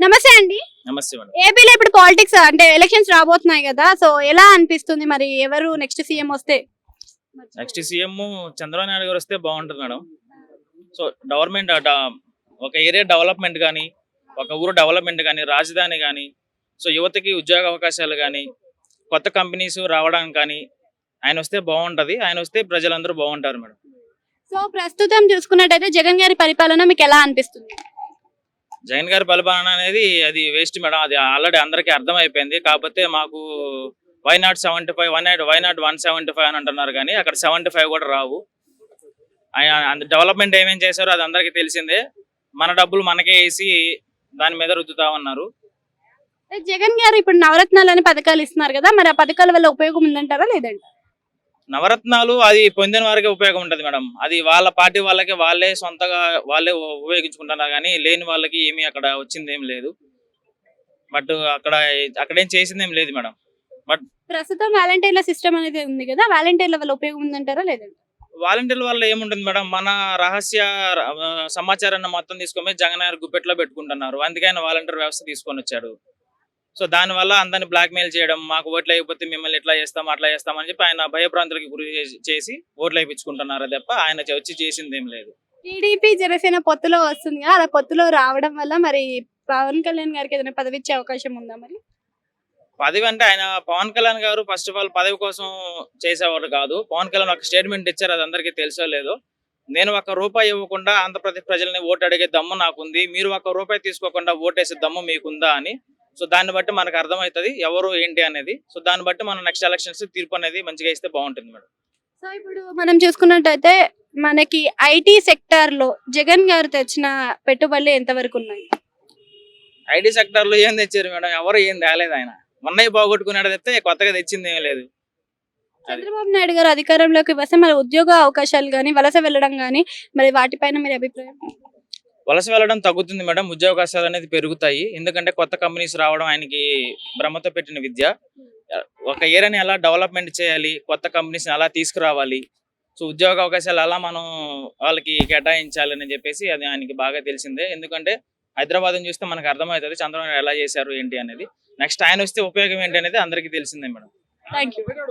నమస్తే అండి. నమస్తే ఏపీలో ఇప్పుడు పాలిటిక్స్ అంటే ఎలక్షన్స్ రాబోతున్నాయి కదా సో ఎలా అనిపిస్తుంది మరి ఎవరు నెక్స్ట్ సీఎం వస్తే? నెక్స్ట్ సీఎం చంద్రబాబు నాయుడు గారు వస్తే బాగుంటుంది మేడం. సో గవర్నమెంట్ అట ఒక ఏరియా డెవలప్మెంట్ కానీ ఒక ఊరు డెవలప్మెంట్ కానీ రాజధాని కానీ సో యువతకి ఉద్యోగ అవకాశాలు కానీ కొత్త కంపెనీస్ రావడానికి కానీ ఆయన వస్తే బాగుంటది. ఆయన వస్తే ప్రజలందరూ బాగుంటారు మేడం. సో ప్రస్తుతం చూసుకున్నట్టయితే జగన్ గారి పరిపాలన మీకు ఎలా అనిపిస్తుంది? జగన్ గారి పరిపాలన అనేది అది వేస్ట్ మేడం అది ఆల్రెడీ అందరికీ అర్థమైపోయింది. కాకపోతే మాకు why not seventy five one not why not one seventy five అని అంటున్నారు కానీ అక్కడ సెవెంటీ ఫైవ్ కూడా రావు. ఆయన డెవలప్మెంట్ ఏమేం చేశారో అది అందరికీ తెలిసిందే. మన డబ్బులు మనకే వేసి దాని మీద రుద్దుతామన్నారు జగన్ గారు ఇప్పుడు నవరత్నాలు అని పథకాలు ఇస్తున్నారు కదా మరి ఆ పథకాల వల్ల ఉపయోగం ఉందంటారా లేదంట నవరత్నాలు అది పొందిన వారికి ఉపయోగం ఉంటుంది మేడం. అది వాళ్ళ పార్టీ వాళ్ళకి వాళ్ళే సొంతగా వాళ్ళే ఉపయోగించుకుంటున్నారు కానీ లేని వాళ్ళకి ఏమీ అక్కడ వచ్చింది ఏం లేదు. బట్ అక్కడ అక్కడేం చేసింది ఏం లేదు మేడం. ప్రస్తుతం వాలంటీర్ల సిస్టమ్ అనేది ఉంది కదా వాలంటీర్ల వల్ల ఉపయోగం ఉందంటారా లేదంట వాలంటీర్ల వల్ల ఏముంటుంది మేడం? మన రహస్య సమాచారాన్ని మొత్తం తీసుకొని జగన్ గారు గుప్పెట్లో పెట్టుకుంటున్నారు. అందుకే ఆయన వాలంటీర్ వ్యవస్థ తీసుకొని వచ్చాడు. సో దానివల్ల అందరిని బ్లాక్మెయిల్ చేయడం మాకు ఓట్లు అయిపోతే మిమ్మల్ని ఇట్లా చేస్తాం అట్లా చేస్తాం అని చెప్పి ఆయన భయభ్రాంతులకి గురి చేసి- ఓట్లు వేయించుకుంటున్నారు తప్ప ఆయన వచ్చి చేసింది ఏం లేదు. టీడీపీ జనసేన పొత్తులో వస్తుంది కదా అలా పొత్తులో రావడం వల్ల మరి పవన్ కళ్యాణ్ గారికి ఏదైనా పదవి ఇచ్చే అవకాశం ఉందా మరి? పదవి అంటే ఆయన పవన్ కళ్యాణ్ గారు ఫస్ట్ ఆఫ్ ఆల్ పదవి కోసం చేసేవారు కాదు. పవన్ కళ్యాణ్ ఒక స్టేట్మెంట్ ఇచ్చారు అది అందరికీ తెలుసో లేదో. నేను ఒక రూపాయి ఇవ్వకుండా ఆంధ్రప్రదేశ్ ప్రజల్ని ఓటు అడిగే దమ్ము నాకుంది. మీరు ఒక రూపాయి తీసుకోకుండా ఓటేసే దమ్ము మీకుందా అని సో దాన్ని బట్టి మనకు అర్థమవుతుంది ఎవరు ఏంటి అనేది. సో దాన్ని బట్టి మనం నెక్స్ట్ ఎలక్షన్స్ తీర్పు అనేది మంచిగా ఇస్తే బాగుంటుంది మేడం. సో ఇప్పుడు మనం చూసుకున్నట్టయితే మనకి ఐటీ సెక్టార్లో జగన్ గారు తెచ్చిన పెట్టుబడులు ఎంతవరకు ఉన్నాయి? ఐటీ సెక్టర్లో ఏం తెచ్చారు మేడం? ఎవరు ఏం తేలేదు ఆయన. మొన్నయ్య బాగొట్టుకున్నాడు తప్పితే కొత్తగా తెచ్చింది ఏం లేదు. చంద్రబాబు నాయుడు గారు అధికారంలోకి వస్తే మరి ఉద్యోగ అవకాశాలు కానీ వలస వెళ్ళడం కానీ మరి వాటిపైన మీరు అభిప్రాయం వలస వెళ్ళడం తగ్గుతుంది మేడం. ఉద్యోగావకాశాలు అనేది పెరుగుతాయి. ఎందుకంటే కొత్త కంపెనీస్ రావడం ఆయనకి భ్రమతో పెట్టిన విద్య. ఒక ఏరియాని ఎలా డెవలప్మెంట్ చేయాలి? కొత్త కంపెనీస్ ఎలా తీసుకురావాలి? సో ఉద్యోగ అవకాశాలు ఎలా మనం వాళ్ళకి కేటాయించాలి అని చెప్పేసి అది ఆయనకి బాగా తెలిసిందే. ఎందుకంటే హైదరాబాద్ చూస్తే మనకు అర్థమవుతుంది చంద్రబాబు ఎలా చేశారు ఏంటి అనేది. నెక్స్ట్ ఆయన వస్తే ఉపయోగం ఏంటి అనేది అందరికీ తెలిసిందే మేడం. థ్యాంక్